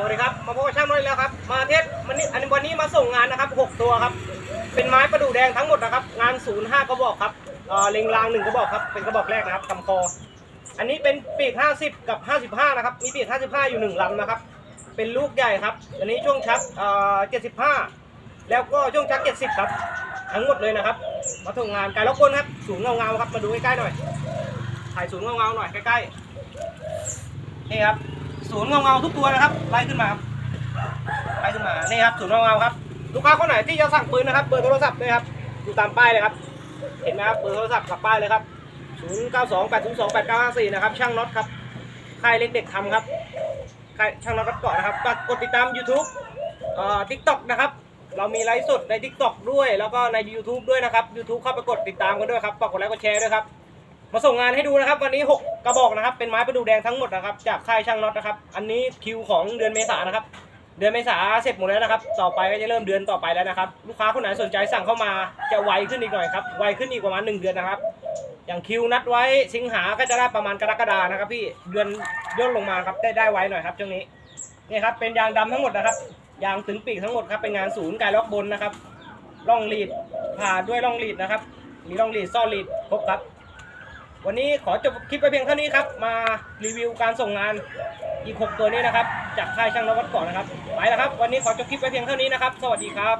สวัสดีครับ มาพบกับช่างน้อยแล้วครับ มาเทสวันนี้อันนี้วันนี้มาส่งงานนะครับ 6 ตัวครับ เป็นไม้ประดู่แดงทั้งหมดนะครับ งาน 05 กระบอกครับเอ่อเล็งรางหนึ่งกระบอกครับ เป็นกระบอกแรกนะครับกำคอ อันนี้เป็นปีก 50 กับ 55 นะครับ มีปีก 55 อยู่หนึ่งลำนะครับ เป็นลูกใหญ่ครับ อันนี้ช่วงชักเอ่อ75 แล้วก็ช่วงชัก 70 ครับ ทั้งหมดเลยนะครับ มาส่งงานไกลล็อกบนครับ สูงเงาเงาๆครับ มาดูใกล้ๆหน่อย ถ่ายสูงเงาเงาๆหน่อยใกล้ๆ นี่ครับ ศูนย์เงาเงาทุกตัวนะครับ ไล่ขึ้นมาครับไล่ขึ้นมา นี่ครับศูนย์เงาเงาครับ ลูกค้าคนไหนที่จะสั่งปืนนะครับ เบอร์โทรศัพท์เลยครับ อยู่ตามป้ายเลยครับ เห็นไหมครับ เบอร์โทรศัพท์กับป้ายเลยครับ0 9 2 8 0 2 8 9 5 4นะครับ ช่างน็อตครับ ค่ายเล็กเด็กทำครับ ค่ายช่างน็อตรถเกาะนะครับฝากกดติดตาม YouTube เอ่อ TikTok นะครับ เรามีไลฟ์สดใน TikTok ด้วย แล้วก็ใน YouTube ด้วยนะครับ YouTube เข้าไปกดติดตามกันด้วยครับ ฝากกดไลค์ กดแชร์ด้วยครับ มาส่งงานให้ดูนะครับ วันนี้ 6 กระบอกนะครับ เป็นไม้ประดูแดงทั้งหมดนะครับ จากค่ายช่างน็อตนะครับ อันนี้คิวของเดือนเมษานะครับ เดือนเมษาเสร็จหมดแล้วนะครับ ต่อไปก็จะเริ่มเดือนต่อไปแล้วนะครับ ลูกค้าคนไหนสนใจสั่งเข้ามาจะไวขึ้นอีกหน่อยครับ ไวขึ้นอีกประมาณ1เดือนนะครับ อย่างคิวนัดไว้สิงหาก็จะได้ประมาณกรกฎานะครับพี่ เดือนย่นลงมาครับ ได้ได้ไวหน่อยครับช่วงนี้ นี่ครับ เป็นยางดำทั้งหมดนะครับ ยางถึงปีกทั้งหมดครับ เป็นงานศูนย์กายล็อกบนนะครับ ร่องลีดผ่าด้วยร่องลีดนะครับ มีร่องลีดซ่อนลีดครบครับ วันนี้ขอจบคลิปไปเพียงเท่านี้ครับ มารีวิวการส่งงานอีก 6 ตัวนี้นะครับ จากค่ายช่างนวัดก่อนนะครับ ไปแล้วครับ วันนี้ขอจบคลิปไปเพียงเท่านี้นะครับ สวัสดีครับ